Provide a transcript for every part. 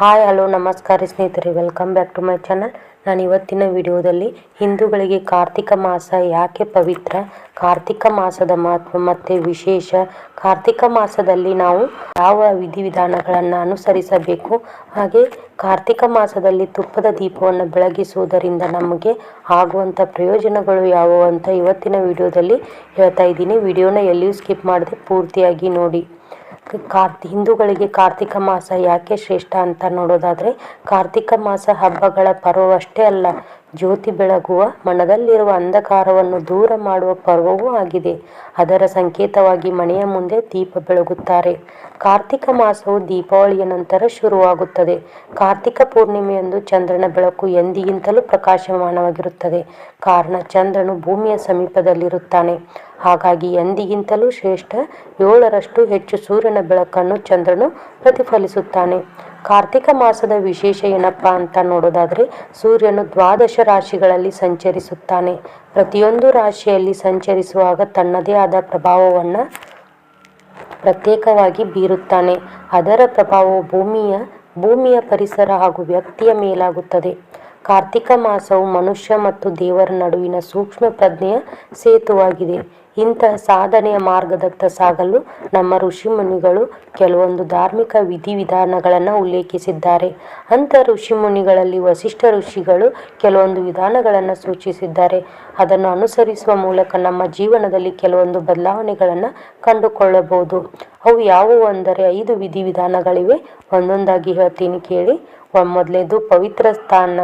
Hi, hello, ನಮಸ್ಕಾರ ಸ್ನೇಹಿತರೆ. Welcome back to my channel ನಾನು ಇವತ್ತಿನ ವಿಡಿಯೋದಲ್ಲಿ ಹಿಂದೂಗಳಿಗೆ ಕಾರ್ತಿಕ ಮಾಸ ಯಾಕೆ ಪವಿತ್ರ? ಕಾರ್ತಿಕ ಮಾಸದ ಮಹತ್ವ ಮತ್ತು ವಿಶೇಷ? ಕಾರ್ತಿಕ ಮಾಸದಲ್ಲಿ ನಾವು ಯಾವ ವಿಧಿವಿಧಾನಗಳನ್ನು ಅನುಸರಿಸಬೇಕು? ಹಾಗೆ ಕಾರ್ತಿಕ ಮಾಸದಲ್ಲಿ ತುಪ್ಪದ ದೀಪವನ್ನು ಬೆಳಗಿಸುವುದರಿಂದ ನಮಗೆ ಆಗುವಂಥ ಪ್ರಯೋಜನಗಳು ಯಾವುವು ಅಂತ ಇವತ್ತಿನ ವಿಡಿಯೋದಲ್ಲಿ ಹೇಳ್ತಾ ಇದ್ದೀನಿ. ವಿಡಿಯೋನ ಎಲ್ಲಿಯೂ ಸ್ಕಿಪ್ ಮಾಡದೆ ಪೂರ್ತಿಯಾಗಿ ನೋಡಿ. ಕಾರ್ತಿ ಹಿಂದೂಗಳಿಗೆ ಕಾರ್ತಿಕ ಮಾಸ ಯಾಕೆ ಶ್ರೇಷ್ಠ ಅಂತ ನೋಡೋದಾದರೆ ಕಾರ್ತಿಕ ಮಾಸ ಹಬ್ಬಗಳ ಪರ್ವವಷ್ಟೇ ಅಲ್ಲ ಜ್ಯೋತಿ ಬೆಳಗುವ ಮನದಲ್ಲಿರುವ ಅಂಧಕಾರವನ್ನು ದೂರ ಮಾಡುವ ಪರ್ವವೂ ಆಗಿದೆ. ಅದರ ಸಂಕೇತವಾಗಿ ಮನೆಯ ಮುಂದೆ ದೀಪ ಬೆಳಗುತ್ತಾರೆ. ಕಾರ್ತಿಕ ಮಾಸವು ದೀಪಾವಳಿಯ ನಂತರ ಶುರುವಾಗುತ್ತದೆ. ಕಾರ್ತಿಕ ಪೂರ್ಣಿಮೆಯಂದು ಚಂದ್ರನ ಬೆಳಕು ಎಂದಿಗಿಂತಲೂ ಪ್ರಕಾಶಮಾನವಾಗಿರುತ್ತದೆ. ಕಾರಣ, ಚಂದ್ರನು ಭೂಮಿಯ ಸಮೀಪದಲ್ಲಿರುತ್ತಾನೆ. ಹಾಗಾಗಿ ಎಂದಿಗಿಂತಲೂ ಶ್ರೇಷ್ಠ ಏಳರಷ್ಟು ಹೆಚ್ಚು ಸೂರ್ಯನ ಬೆಳಕನ್ನು ಚಂದ್ರನು ಪ್ರತಿಫಲಿಸುತ್ತಾನೆ. ಕಾರ್ತಿಕ ಮಾಸದ ವಿಶೇಷ ಏನಪ್ಪ ಅಂತ ನೋಡೋದಾದರೆ ಸೂರ್ಯನು ದ್ವಾದಶ ರಾಶಿಗಳಲ್ಲಿ ಸಂಚರಿಸುತ್ತಾನೆ. ಪ್ರತಿಯೊಂದು ರಾಶಿಯಲ್ಲಿ ಸಂಚರಿಸುವಾಗ ತನ್ನದೇ ಆದ ಪ್ರಭಾವವನ್ನು ಪ್ರತ್ಯೇಕವಾಗಿ ಬೀರುತ್ತಾನೆ. ಅದರ ಪ್ರಭಾವವು ಭೂಮಿಯ ಭೂಮಿಯ ಪರಿಸರ ಹಾಗೂ ವ್ಯಕ್ತಿಯ ಮೇಲಾಗುತ್ತದೆ. ಕಾರ್ತಿಕ ಮಾಸವು ಮನುಷ್ಯ ಮತ್ತು ದೇವರ ನಡುವಿನ ಸೂಕ್ಷ್ಮ ಪ್ರಜ್ಞೆಯ ಸೇತುವಾಗಿದೆ. ಇಂತಹ ಸಾಧನೆಯ ಮಾರ್ಗದತ್ತ ಸಾಗಲು ನಮ್ಮ ಋಷಿಮುನಿಗಳು ಕೆಲವೊಂದು ಧಾರ್ಮಿಕ ವಿಧಿವಿಧಾನಗಳನ್ನು ಉಲ್ಲೇಖಿಸಿದ್ದಾರೆ. ಅಂಥ ಋಷಿಮುನಿಗಳಲ್ಲಿ ವಸಿಷ್ಠ ಋಷಿಗಳು ಕೆಲವೊಂದು ವಿಧಾನಗಳನ್ನು ಸೂಚಿಸಿದ್ದಾರೆ. ಅದನ್ನು ಅನುಸರಿಸುವ ಮೂಲಕ ನಮ್ಮ ಜೀವನದಲ್ಲಿ ಕೆಲವೊಂದು ಬದಲಾವಣೆಗಳನ್ನು ಕಂಡುಕೊಳ್ಳಬಹುದು. ಅವು ಯಾವುವು ಅಂದರೆ ಐದು ವಿಧಿವಿಧಾನಗಳಿವೆ. ಒಂದೊಂದಾಗಿ ಹೇಳ್ತೀನಿ ಕೇಳಿ. ಮೊದಲೇದು ಪವಿತ್ರ ಸ್ಥಾನ.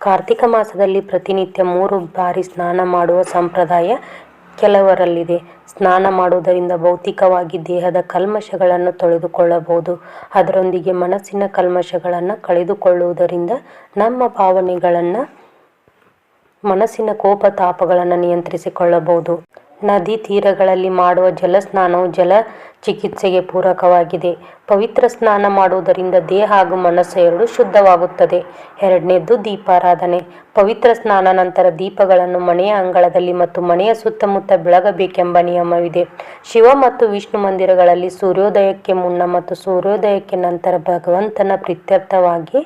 ಕಾರ್ತಿಕ ಮಾಸದಲ್ಲಿ ಪ್ರತಿನಿತ್ಯ ಮೂರು ಬಾರಿ ಸ್ನಾನ ಮಾಡುವ ಸಂಪ್ರದಾಯ ಕೆಲವರಲ್ಲಿದೆ. ಸ್ನಾನ ಮಾಡುವುದರಿಂದ ಭೌತಿಕವಾಗಿ ದೇಹದ ಕಲ್ಮಶಗಳನ್ನು ತೊಳೆದುಕೊಳ್ಳಬಹುದು. ಅದರೊಂದಿಗೆ ಮನಸ್ಸಿನ ಕಲ್ಮಶಗಳನ್ನು ಕಳೆದುಕೊಳ್ಳುವುದರಿಂದ ನಮ್ಮ ಭಾವನೆಗಳನ್ನು ಮನಸ್ಸಿನ ಕೋಪ ತಾಪಗಳನ್ನು ನಿಯಂತ್ರಿಸಿಕೊಳ್ಳಬಹುದು. ನದಿ ತೀರಗಳಲ್ಲಿ ಮಾಡುವ ಜಲ ಸ್ನಾನವು ಜಲ ಚಿಕಿತ್ಸೆಗೆ ಪೂರಕವಾಗಿದೆ. ಪವಿತ್ರ ಸ್ನಾನ ಮಾಡುವುದರಿಂದ ದೇಹ ಹಾಗೂ ಮನಸ್ಸು ಎರಡು ಶುದ್ಧವಾಗುತ್ತದೆ. ಎರಡನೇದು ದೀಪಾರಾಧನೆ. ಪವಿತ್ರ ಸ್ನಾನ ನಂತರ ದೀಪಗಳನ್ನು ಮನೆಯ ಅಂಗಳದಲ್ಲಿ ಮತ್ತು ಮನೆಯ ಸುತ್ತಮುತ್ತ ಬೆಳಗಬೇಕೆಂಬ ನಿಯಮವಿದೆ. ಶಿವ ಮತ್ತು ವಿಷ್ಣು ಮಂದಿರಗಳಲ್ಲಿ ಸೂರ್ಯೋದಯಕ್ಕೆ ಮುನ್ನ ಮತ್ತು ಸೂರ್ಯೋದಯಕ್ಕೆ ನಂತರ ಭಗವಂತನ ಪ್ರೀತ್ಯರ್ಥವಾಗಿ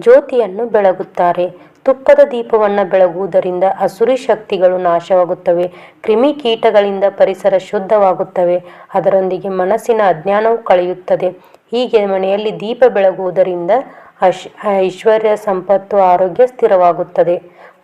ಜ್ಯೋತಿಯನ್ನು ಬೆಳಗುತ್ತಾರೆ. ತುಪ್ಪದ ದೀಪವನ್ನು ಬೆಳಗುವುದರಿಂದ ಹಸುರಿ ಶಕ್ತಿಗಳು ನಾಶವಾಗುತ್ತವೆ. ಕ್ರಿಮಿ ಕೀಟಗಳಿಂದ ಪರಿಸರ ಶುದ್ಧವಾಗುತ್ತವೆ. ಅದರೊಂದಿಗೆ ಮನಸ್ಸಿನ ಅಜ್ಞಾನವು ಕಳೆಯುತ್ತದೆ. ಹೀಗೆ ಮನೆಯಲ್ಲಿ ದೀಪ ಬೆಳಗುವುದರಿಂದ ಅಶ್ ಐಶ್ವರ್ಯ ಸಂಪತ್ತು ಆರೋಗ್ಯ ಸ್ಥಿರವಾಗುತ್ತದೆ.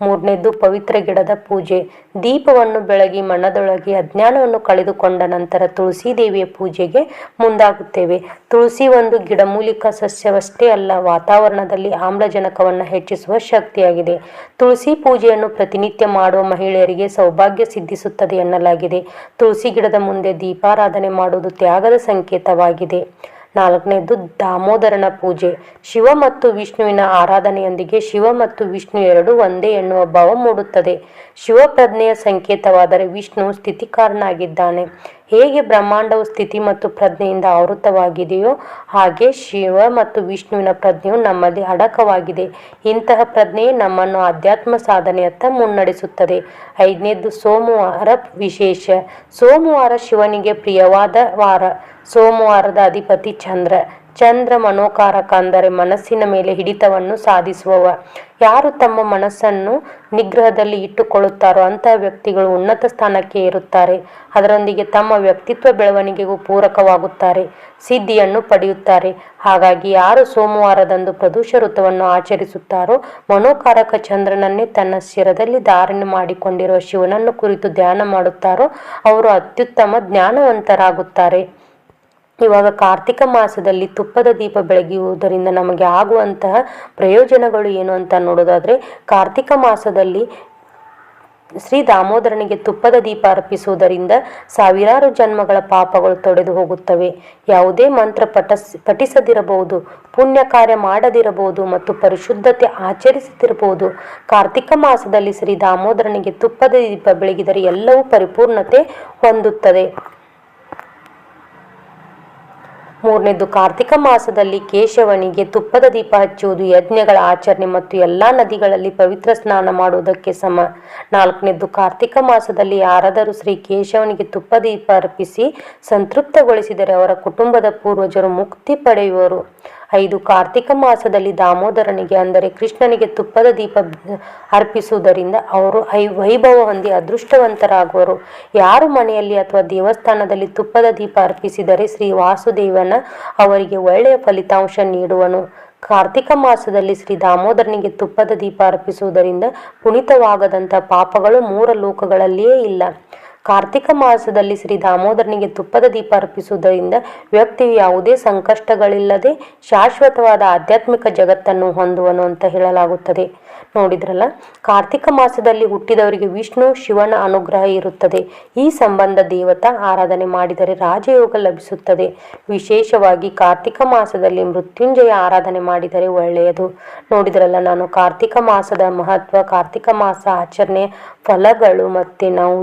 ಮೂರನೇದು, ಪವಿತ್ರ ಗಿಡದ ಪೂಜೆ. ದೀಪವನ್ನು ಬೆಳಗಿ ಮಣ್ಣದೊಳಗೆ ಅಜ್ಞಾನವನ್ನು ಕಳೆದುಕೊಂಡ ನಂತರ ತುಳಸಿ ದೇವಿಯ ಪೂಜೆಗೆ ಮುಂದಾಗುತ್ತೇವೆ. ತುಳಸಿ ಒಂದು ಗಿಡಮೂಲಿಕ ಸಸ್ಯವಷ್ಟೇ ಅಲ್ಲ, ವಾತಾವರಣದಲ್ಲಿ ಆಮ್ಲಜನಕವನ್ನು ಹೆಚ್ಚಿಸುವ ಶಕ್ತಿಯಾಗಿದೆ. ತುಳಸಿ ಪೂಜೆಯನ್ನು ಪ್ರತಿನಿತ್ಯ ಮಾಡುವ ಮಹಿಳೆಯರಿಗೆ ಸೌಭಾಗ್ಯ ಸಿದ್ಧಿಸುತ್ತದೆ ಎನ್ನಲಾಗಿದೆ. ತುಳಸಿ ಗಿಡದ ಮುಂದೆ ದೀಪಾರಾಧನೆ ಮಾಡುವುದು ತ್ಯಾಗದ ಸಂಕೇತವಾಗಿದೆ. ನಾಲ್ಕನೇದು ದಾಮೋದರನ ಪೂಜೆ. ಶಿವ ಮತ್ತು ವಿಷ್ಣುವಿನ ಆರಾಧನೆಯೊಂದಿಗೆ ಶಿವ ಮತ್ತು ವಿಷ್ಣು ಎರಡು ಒಂದೇ ಎನ್ನುವ ಭಾವ ಮೂಡುತ್ತದೆ. ಶಿವ ಪ್ರಜ್ಞೆಯ ಸಂಕೇತವಾದರೆ ವಿಷ್ಣು ಸ್ಥಿತಿಕಾರನಾಗಿದ್ದಾನೆ. ಹೇಗೆ ಬ್ರಹ್ಮಾಂಡವು ಸ್ಥಿತಿ ಮತ್ತು ಪ್ರಜ್ಞೆಯಿಂದ ಆವೃತವಾಗಿದೆಯೋ ಹಾಗೆ ಶಿವ ಮತ್ತು ವಿಷ್ಣುವಿನ ಪ್ರಜ್ಞೆಯು ನಮ್ಮಲ್ಲಿ ಅಡಕವಾಗಿದೆ. ಇಂತಹ ಪ್ರಜ್ಞೆಯೇ ನಮ್ಮನ್ನು ಆಧ್ಯಾತ್ಮ ಸಾಧನೆಯತ್ತ ಮುನ್ನಡೆಸುತ್ತದೆ. ಐದನೇದು, ಸೋಮವಾರ ವಿಶೇಷ. ಸೋಮವಾರ ಶಿವನಿಗೆ ಪ್ರಿಯವಾದ ವಾರ. ಸೋಮವಾರದ ಅಧಿಪತಿ ಚಂದ್ರ. ಚಂದ್ರ ಮನೋಕಾರಕ ಅಂದರೆ ಮನಸ್ಸಿನ ಮೇಲೆ ಹಿಡಿತವನ್ನು ಸಾಧಿಸುವವ. ಯಾರು ತಮ್ಮ ಮನಸ್ಸನ್ನು ನಿಗ್ರಹದಲ್ಲಿ ಇಟ್ಟುಕೊಳ್ಳುತ್ತಾರೋ ಅಂತಹ ವ್ಯಕ್ತಿಗಳು ಉನ್ನತ ಸ್ಥಾನಕ್ಕೆ ಏರುತ್ತಾರೆ. ಅದರೊಂದಿಗೆ ತಮ್ಮ ವ್ಯಕ್ತಿತ್ವ ಬೆಳವಣಿಗೆಗೂ ಪೂರಕವಾಗುತ್ತಾರೆ. ಸಿದ್ಧಿಯನ್ನು ಪಡೆಯುತ್ತಾರೆ. ಹಾಗಾಗಿ ಯಾರು ಸೋಮವಾರದಂದು ಪ್ರದೂಷ ಋತುವನ್ನು ಆಚರಿಸುತ್ತಾರೋ, ಮನೋಕಾರಕ ಚಂದ್ರನನ್ನೇ ತನ್ನ ಶಿರದಲ್ಲಿ ಧಾರಣೆ ಮಾಡಿಕೊಂಡಿರುವ ಶಿವನನ್ನು ಕುರಿತು ಧ್ಯಾನ ಮಾಡುತ್ತಾರೋ, ಅವರು ಅತ್ಯುತ್ತಮ ಜ್ಞಾನವಂತರಾಗುತ್ತಾರೆ. ಇವಾಗ ಕಾರ್ತಿಕ ಮಾಸದಲ್ಲಿ ತುಪ್ಪದ ದೀಪ ಬೆಳಗಿಯುವುದರಿಂದ ನಮಗೆ ಆಗುವಂತಹ ಪ್ರಯೋಜನಗಳು ಏನು ಅಂತ ನೋಡೋದಾದರೆ, ಕಾರ್ತಿಕ ಮಾಸದಲ್ಲಿ ಶ್ರೀ ದಾಮೋದರನಿಗೆ ತುಪ್ಪದ ದೀಪ ಅರ್ಪಿಸುವುದರಿಂದ ಸಾವಿರಾರು ಜನ್ಮಗಳ ಪಾಪಗಳು ತೊಡೆದು ಹೋಗುತ್ತವೆ. ಯಾವುದೇ ಮಂತ್ರ ಪಠಸ್, ಪಠಿಸದಿರಬಹುದು, ಪುಣ್ಯ ಕಾರ್ಯ ಮಾಡದಿರಬಹುದು ಮತ್ತು ಪರಿಶುದ್ಧತೆ ಆಚರಿಸುತ್ತಿರಬಹುದು ಕಾರ್ತಿಕ ಮಾಸದಲ್ಲಿ ಶ್ರೀ ದಾಮೋದರನಿಗೆ ತುಪ್ಪದ ದೀಪ ಬೆಳಗಿದರೆ ಎಲ್ಲವೂ ಪರಿಪೂರ್ಣತೆ ಹೊಂದುತ್ತದೆ. ಮೂರನೇದು ಕಾರ್ತಿಕ ಮಾಸದಲ್ಲಿ ಕೇಶವನಿಗೆ ತುಪ್ಪದ ದೀಪ ಹಚ್ಚುವುದು ಯಜ್ಞಗಳ ಆಚರಣೆ ಮತ್ತು ಎಲ್ಲಾ ನದಿಗಳಲ್ಲಿ ಪವಿತ್ರ ಸ್ನಾನ ಮಾಡುವುದಕ್ಕೆ ಸಮ. ನಾಲ್ಕನೇದು ಕಾರ್ತಿಕ ಮಾಸದಲ್ಲಿ ಯಾರಾದರೂ ಶ್ರೀ ಕೇಶವನಿಗೆ ತುಪ್ಪ ದೀಪ ಅರ್ಪಿಸಿ ಸಂತೃಪ್ತಗೊಳಿಸಿದರೆ ಅವರ ಕುಟುಂಬದ ಪೂರ್ವಜರು ಮುಕ್ತಿ ಪಡೆಯುವರು. ಐದು ಕಾರ್ತಿಕ ಮಾಸದಲ್ಲಿ ದಾಮೋದರನಿಗೆ, ಅಂದರೆ ಕೃಷ್ಣನಿಗೆ ತುಪ್ಪದ ದೀಪ ಅರ್ಪಿಸುವುದರಿಂದ ಅವರು ಐ ವೈಭವ ಹೊಂದಿ ಅದೃಷ್ಟವಂತರಾಗುವರು. ಯಾರು ಮನೆಯಲ್ಲಿ ಅಥವಾ ದೇವಸ್ಥಾನದಲ್ಲಿ ತುಪ್ಪದ ದೀಪ ಅರ್ಪಿಸಿದರೆ ಶ್ರೀ ವಾಸುದೇವನ ಅವರಿಗೆ ಒಳ್ಳೆಯ ಫಲಿತಾಂಶ ನೀಡುವನು. ಕಾರ್ತಿಕ ಮಾಸದಲ್ಲಿ ಶ್ರೀ ದಾಮೋದರನಿಗೆ ತುಪ್ಪದ ದೀಪ ಅರ್ಪಿಸುವುದರಿಂದ ಪುಣಿತವಾಗದಂಥ ಪಾಪಗಳು ಮೂರ ಲೋಕಗಳಲ್ಲಿಯೇ ಇಲ್ಲ. ಕಾರ್ತಿಕ ಮಾಸದಲ್ಲಿ ಶ್ರೀ ದಾಮೋದರನಿಗೆ ತುಪ್ಪದ ದೀಪ ಅರ್ಪಿಸುವುದರಿಂದ ವ್ಯಕ್ತಿಯು ಯಾವುದೇ ಸಂಕಷ್ಟಗಳಿಲ್ಲದೆ ಶಾಶ್ವತವಾದ ಆಧ್ಯಾತ್ಮಿಕ ಜಗತ್ತನ್ನು ಹೊಂದುವನು ಅಂತ ಹೇಳಲಾಗುತ್ತದೆ. ನೋಡಿದ್ರಲ್ಲ, ಕಾರ್ತಿಕ ಮಾಸದಲ್ಲಿ ಹುಟ್ಟಿದವರಿಗೆ ವಿಷ್ಣು, ಶಿವನ ಅನುಗ್ರಹ ಇರುತ್ತದೆ. ಈ ಸಂಬಂಧ ದೇವತಾ ಆರಾಧನೆ ಮಾಡಿದರೆ ರಾಜಯೋಗ ಲಭಿಸುತ್ತದೆ. ವಿಶೇಷವಾಗಿ ಕಾರ್ತಿಕ ಮಾಸದಲ್ಲಿ ಮೃತ್ಯುಂಜಯ ಆರಾಧನೆ ಮಾಡಿದರೆ ಒಳ್ಳೆಯದು. ನೋಡಿದ್ರಲ್ಲ, ನಾನು ಕಾರ್ತಿಕ ಮಾಸದ ಮಹತ್ವ, ಕಾರ್ತಿಕ ಮಾಸ ಆಚರಣೆ ಫಲಗಳು ಮತ್ತು ನಾವು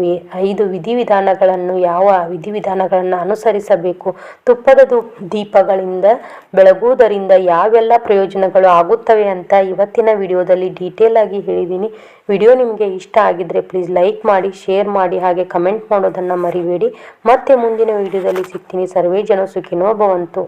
ಐದು ವಿಧಿವಿಧಾನಗಳನ್ನು, ಯಾವ ವಿಧಿವಿಧಾನಗಳನ್ನು ಅನುಸರಿಸಬೇಕು, ತುಪ್ಪದ ದೀಪಗಳಿಂದ ಬೆಳಗುವುದರಿಂದ ಯಾವೆಲ್ಲ ಪ್ರಯೋಜನಗಳು ಆಗುತ್ತವೆ ಅಂತ ಇವತ್ತಿನ ವಿಡಿಯೋದಲ್ಲಿ ಡೀಟೇಲ್ ಆಗಿ ಹೇಳಿದ್ದೀನಿ. ವಿಡಿಯೋ ನಿಮಗೆ ಇಷ್ಟ ಆಗಿದ್ರೆ ಪ್ಲೀಸ್ ಲೈಕ್ ಮಾಡಿ, ಶೇರ್ ಮಾಡಿ, ಹಾಗೆ ಕಮೆಂಟ್ ಮಾಡೋದನ್ನು ಮರಿಬೇಡಿ. ಮತ್ತೆ ಮುಂದಿನ ವಿಡಿಯೋದಲ್ಲಿ ಸಿಗ್ತೀನಿ. ಸರ್ವೇ ಜನ ಸುಖಿನೋ ಭವಂತು.